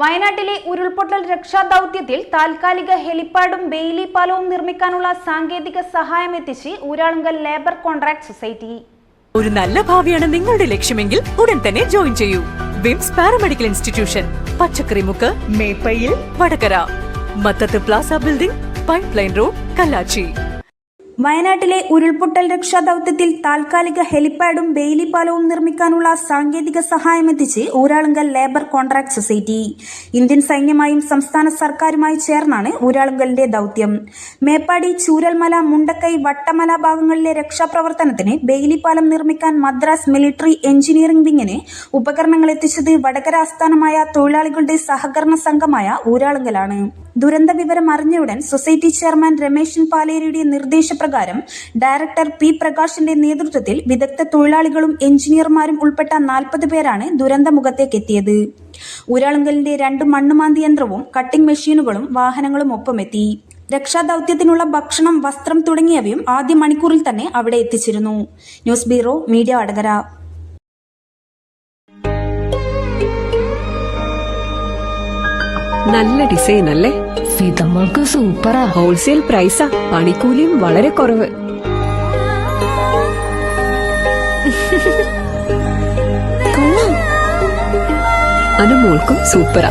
വയനാട്ടിലെ ഉരുൾപൊട്ടൽ രക്ഷാദൌത്യത്തിൽ താൽക്കാലിക ഹെലിപ്പാഡും ബെയിലി പാലവും നിർമ്മിക്കാനുള്ള സാങ്കേതിക സഹായം എത്തിച്ച് ഊരാളുങ്കൽ ലേബർ കോൺട്രാക്ട് സൊസൈറ്റി. ഒരു നല്ല ഭാവിയാണ് നിങ്ങളുടെ ലക്ഷ്യമെങ്കിൽ ഉടൻ തന്നെ ജോയിൻ ചെയ്യൂ. VIMS paramedical institution Pachakkarimukku Meppayil Vadakara. Mathath plaza building pipe line road Kallachi. വയനാട്ടിലെ ഉരുൾപൊട്ടൽ രക്ഷാദൌത്യത്തിൽ താൽക്കാലിക ഹെലിപ്പാഡും ബെയിലി പാലവും നിർമ്മിക്കാനുള്ള സാങ്കേതിക സഹായം എത്തിച്ച് Uralungal labour contract society. Indian സൈന്യമായും സംസ്ഥാന സർക്കാരുമായി ചേർന്നാണ് ഊരാളുങ്കലിന്റെ ദൌത്യം. മേപ്പാടി ചൂരൽമല മുണ്ടക്കൈ വട്ടമല ഭാഗങ്ങളിലെ രക്ഷാപ്രവർത്തനത്തിന് ബെയിലി പാലം നിർമ്മിക്കാൻ മദ്രാസ് മിലിറ്ററി എഞ്ചിനീയറിംഗ് വിങ്ങിന് ഉപകരണങ്ങൾ എത്തിച്ചത് വടകര ആസ്ഥാനമായ തൊഴിലാളികളുടെ സഹകരണ സംഘമായ ഊരാളുങ്കലാണ്. ദുരന്ത വിവരം അറിഞ്ഞ ഉടൻ സൊസൈറ്റി ചെയർമാൻ രമേശൻ പാലേരിയുടെ നിർദ്ദേശപ്രകാരം ഡയറക്ടർ പി പ്രകാശിന്റെ നേതൃത്വത്തിൽ വിദഗ്ധ തൊഴിലാളികളും എഞ്ചിനീയർമാരും ഉൾപ്പെട്ട നാൽപ്പത് പേരാണ് ദുരന്തമുഖത്തേക്ക് എത്തിയത് ഊരാളുങ്കലിന്റെ രണ്ട് മണ്ണുമാന്തി യന്ത്രവും കട്ടിംഗ് മെഷീനുകളും വാഹനങ്ങളും ഒപ്പമെത്തി. രക്ഷാദൌത്യത്തിനുള്ള ഭക്ഷണം വസ്ത്രം തുടങ്ങിയവയും ആദ്യ മണിക്കൂറിൽ തന്നെ അവിടെ എത്തിച്ചിരുന്നു. News bureau media Vadakara. നല്ല ഡിസൈൻ അല്ലേ? സീതമ്മൾക്ക് സൂപ്പറാ. ഹോൾസെയിൽ പ്രൈസാ പണിക്കൂലിയും വളരെ കുറവ്. അനുമോൾക്കും സൂപ്പറാ.